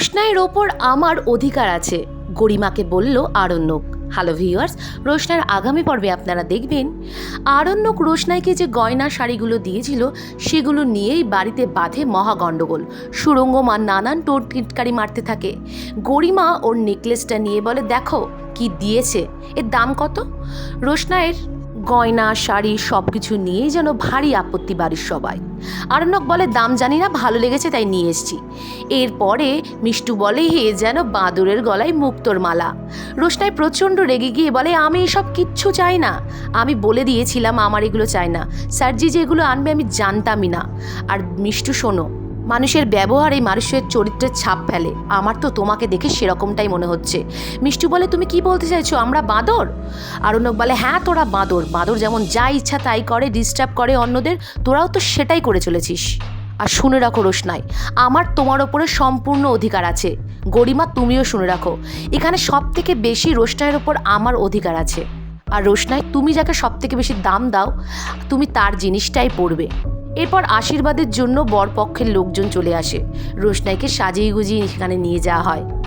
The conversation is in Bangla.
রোশনাইয়ের ওপর আমার অধিকার আছে, গরিমাকে বলল আরণ্যক। হ্যালো ভিউয়ার্স রোশনার আগামী পর্বে আপনারা দেখবেন, আরণ্যক রোশনাইকে যে গয়না শাড়িগুলো দিয়েছিল, সেগুলো নিয়েই বাড়িতে বাঁধে মহা গণ্ডগোল। সুরঙ্গমা নানান টোট টিটকারি মারতে থাকে। গরিমা ওর নেকলেসটা নিয়ে বলে, দেখো কি দিয়েছে, এর দাম কত? রোশনাইয়ের গয়না, শাড়ি সব কিছু নিয়েই যেন ভারী আপত্তি বাড়ির সবাই। আরণ্যক বলে, দাম জানি না, ভালো লেগেছে তাই নিয়ে এসছি। এরপরে মিষ্টু বলে, হে যেন বাঁদরের গলায় মুক্তোর মালা। রোশনাই প্রচণ্ড রেগে গিয়ে বলে, আমি এসব কিচ্ছু চাই না। আমি বলে দিয়েছিলাম, আমার এগুলো চাই না। স্যারজি যে এগুলো আনবে আমি জানতামই না। আর মিষ্টু, শোনো মানুষের ব্যবহার এই মানুষের চরিত্রের ছাপ ফেলে। আমার তো তোমাকে দেখে সেরকমটাই মনে হচ্ছে। মিষ্টু বলে, তুমি কি বলতে চাইছো? আমরা বাঁদর? আরণ্যক বলে হ্যাঁ তোরা বাঁদর। বাঁদর যেমন যা ইচ্ছা তাই করে ডিস্টার্ব করে অন্যদের। তোরাও তো সেটাই করে চলেছিস। আর শুনে রাখো রোশনাই, আমার তোমার ওপরে সম্পূর্ণ অধিকার আছে। গরিমা, তুমিও শুনে রাখো। এখানে সব থেকে বেশি রোশনাইয়ের ওপর আমার অধিকার আছে। আর রোশনাই, তুমি যাকে সব থেকে বেশি দাম দাও, তুমি তার জিনিসটাই পড়বে। এরপর আশীর্বাদের জন্য বরপক্ষের লোকজন চলে আসে। রোশনাইকে সাজিয়ে গুজিয়ে এখানে নিয়ে যাওয়া হয়।